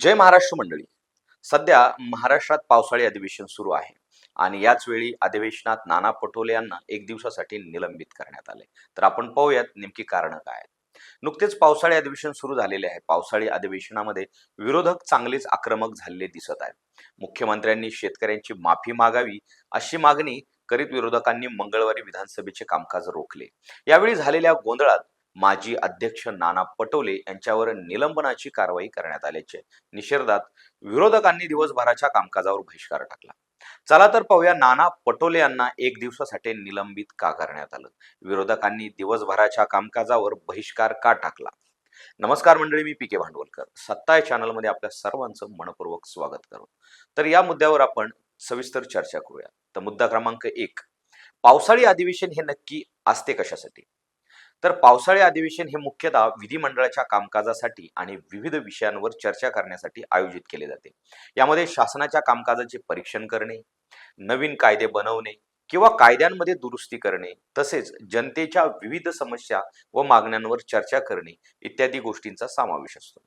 जय महाराष्ट्र मंडळी. सध्या महाराष्ट्रात पावसाळी अधिवेशन सुरू आहे आणि याच वेळी अधिवेशनात नाना पटोले यांना एक दिवसासाठी निलंबित करण्यात आले. तर आपण पाहूयात नेमकी कारणं काय आहेत. नुकतेच पावसाळी अधिवेशन सुरू झालेले आहे. पावसाळी अधिवेशनामध्ये विरोधक चांगलेच आक्रमक झालेले दिसत आहेत. मुख्यमंत्र्यांनी शेतकऱ्यांची माफी मागावी अशी मागणी करीत विरोधकांनी मंगळवारी विधानसभेचे कामकाज रोखले. यावेळी झालेल्या गोंधळात माजी अध्यक्ष नाना पटोले यांच्यावर निलंबनाची कारवाई करण्यात आल्याचे निषेधात विरोधकांनी दिवसभराच्या कामकाजावर बहिष्कार टाकला. चला तर पाहूया नाना पटोले यांना एक दिवसासाठी निलंबित का करण्यात आलं? विरोधकांनी दिवसभराच्या कामकाजावर बहिष्कार का टाकला? नमस्कार मंडळी मी पी के भांडवलकर. सत्ता या चॅनलमध्ये आपल्या सर्वांचं मनपूर्वक स्वागत करू तर या मुद्द्यावर आपण सविस्तर चर्चा करूया. तर मुद्दा क्रमांक एक. पावसाळी अधिवेशन हे नक्की असते कशासाठी? तर पावसाळी अधिवेशन हे मुख्यतः विधिमंडळाच्या कामकाजासाठी आणि विविध विषयांवर चर्चा करण्यासाठी आयोजित केले जाते. यामध्ये शासनाच्या कामकाजाचे परीक्षण करणे नवीन कायदे बनवणे किंवा कायद्यांमध्ये दुरुस्ती करणे तसेच जनतेच्या विविध समस्या व मागण्यांवर चर्चा करणे इत्यादी गोष्टींचा समावेश असतो.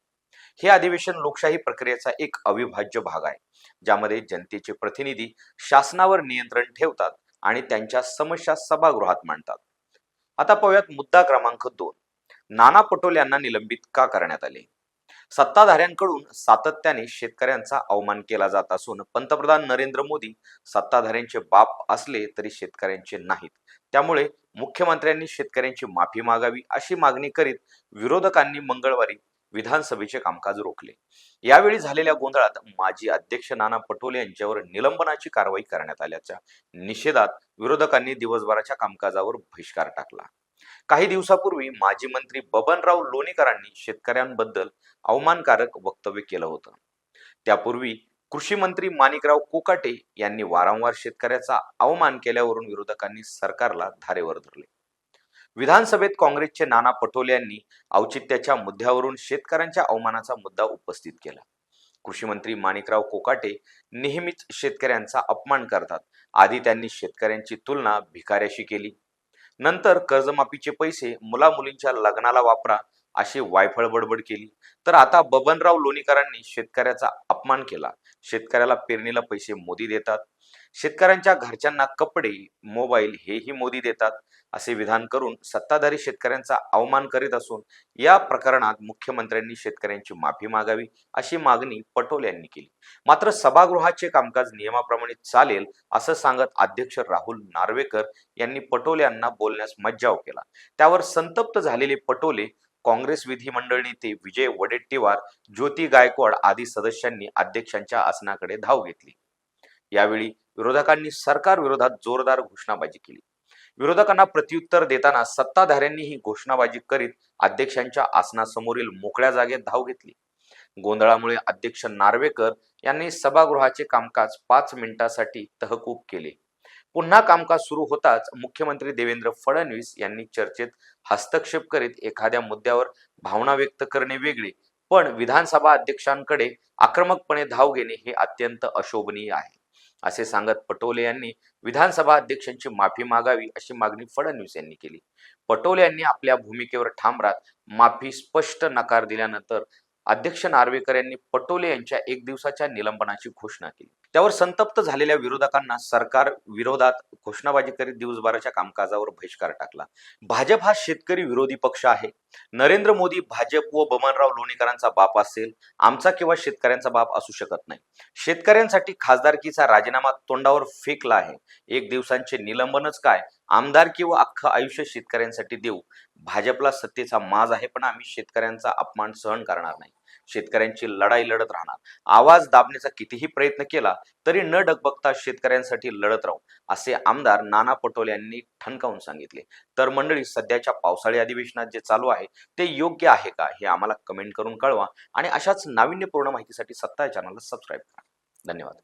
हे अधिवेशन लोकशाही प्रक्रियेचा एक अविभाज्य भाग आहे ज्यामध्ये जनतेचे प्रतिनिधी शासनावर नियंत्रण ठेवतात आणि त्यांच्या समस्या सभागृहात मांडतात. आता पाहूयात मुद्दा क्रमांक दोन. नाना पटोले यांना निलंबित का करण्यात आले? सत्ताधाऱ्यांकडून सातत्याने शेतकऱ्यांचा अवमान केला जात असून पंतप्रधान नरेंद्र मोदी सत्ताधाऱ्यांचे बाप असले तरी शेतकऱ्यांचे नाहीत. त्यामुळे मुख्यमंत्र्यांनी शेतकऱ्यांची माफी मागावी अशी मागणी करीत विरोधकांनी मंगळवारी विधानसभेचे कामकाज रोखले. यावेळी झालेल्या गोंधळात माजी अध्यक्ष नाना पटोले यांच्यावर निलंबनाची कारवाई करण्यात आल्याच्या निषेधात विरोधकांनी दिवसभराच्या कामकाजावर बहिष्कार टाकला. काही दिवसापूर्वी माजी मंत्री बबनराव लोणीकरांनी शेतकऱ्यांबद्दल अवमानकारक वक्तव्य केलं होतं. त्यापूर्वी कृषी मंत्री माणिकराव कोकाटे यांनी वारंवार शेतकऱ्याचा अवमान केल्यावरून विरोधकांनी सरकारला धारेवर धरले. विधानसभेत काँग्रेसचे नाना पटोले यांनी औचित्याच्या मुद्द्यावरून शेतकऱ्यांच्या अवमानाचा मुद्दा उपस्थित केला. कृषी मंत्री माणिकराव कोकाटे नेहमीच शेतकऱ्यांचा अपमान करतात. आधी त्यांनी शेतकऱ्यांची तुलना भिकाऱ्याशी केली. नंतर कर्जमाफीचे पैसे मुलामुलींच्या लग्नाला वापरा अशी वायफळ बडबड केली. तर आता बबनराव लोणीकरांनी शेतकऱ्याचा अपमान केला. शेतकऱ्याला पेरणीला पैसे मोदी देतात. शेतकऱ्यांच्या घरच्यांना कपडे मोबाईल हेही मोदी देतात. असे विधान करून सत्ताधारी शेतकऱ्यांचा अवमान करीत असून या प्रकरणात मुख्यमंत्र्यांनी शेतकऱ्यांची माफी मागावी अशी मागणी पटोले यांनी केली. मात्र सभागृहाचे कामकाज नियमाप्रमाणे चालेल असं सांगत अध्यक्ष राहुल नार्वेकर यांनी पटोले यांना बोलण्यास मज्जाव केला. त्यावर संतप्त झालेले पटोले काँग्रेस विधिमंडळ नेते विजय वडेट्टीवार ज्योती गायकवाड आदी सदस्यांनी अध्यक्षांच्या आसनाकडे धाव घेतली. यावेळी विरोधकांनी सरकार विरोधात जोरदार घोषणाबाजी केली. विरोधकांना प्रत्युत्तर देताना सत्ताधाऱ्यांनी ही घोषणाबाजी करीत अध्यक्षांच्या आसनासमोरील मोकळ्या जागेत धाव घेतली. गोंधळामुळे अध्यक्ष नार्वेकर यांनी सभागृहाचे कामकाज पाच मिनिटांसाठी तहकूब केले. पुन्हा कामकाज सुरू होताच मुख्यमंत्री देवेंद्र फडणवीस यांनी चर्चेत हस्तक्षेप करीत एखाद्या मुद्द्यावर भावना व्यक्त करणे वेगळे पण विधानसभा अध्यक्षांकडे आक्रमकपणे धाव घेणे हे अत्यंत अशोभनीय आहे. असे सांगत पटोले यांनी विधानसभा अध्यक्षांची माफी मागावी अशी मागणी फडणवीस यांनी केली. पटोले यांनी आपल्या भूमिकेवर ठाम राहत माफी स्पष्ट नकार दिल्यानंतर अध्यक्ष नार्वेकर यांनी पटोले यांच्या एक दिवसाच्या निलंबनाची घोषणा केली. त्यावर संतप्त झालेल्या विरोधकांना सरकार विरोधात घोषणाबाजी करीत दिवसभराच्या कामकाजावर बहिष्कार टाकला. भाजप हा शेतकरी विरोधी पक्ष आहे. नरेंद्र मोदी भाजप व बमनराव लोणीकरांचा बाप असेल आमचा किंवा शेतकऱ्यांचा बाप असू शकत नाही. शेतकऱ्यांसाठी खासदारकीचा राजीनामा तोंडावर फेकला आहे. एक दिवसांचे निलंबनच काय? आमदार किंवा अख्खं आयुष्य शेतकऱ्यांसाठी देऊ. भाजपला सत्तेचा माज आहे पण आम्ही शेतकऱ्यांचा अपमान सहन करणार नाही. शेतकऱ्यांची लढाई लढत राहणार. आवाज दाबण्याचा कितीही प्रयत्न केला तरी न डगबगता शेतकऱ्यांसाठी लढत राहू असे आमदार नाना पटोले यांनी ठणकावून सांगितले. तर मंडळी सध्याच्या पावसाळी अधिवेशनात जे चालू आहे ते योग्य आहे का? हे आम्हाला कमेंट करून कळवा आणि अशाच नाविन्यपूर्ण माहितीसाठी सत्ता चॅनलला सबस्क्राईब करा. धन्यवाद.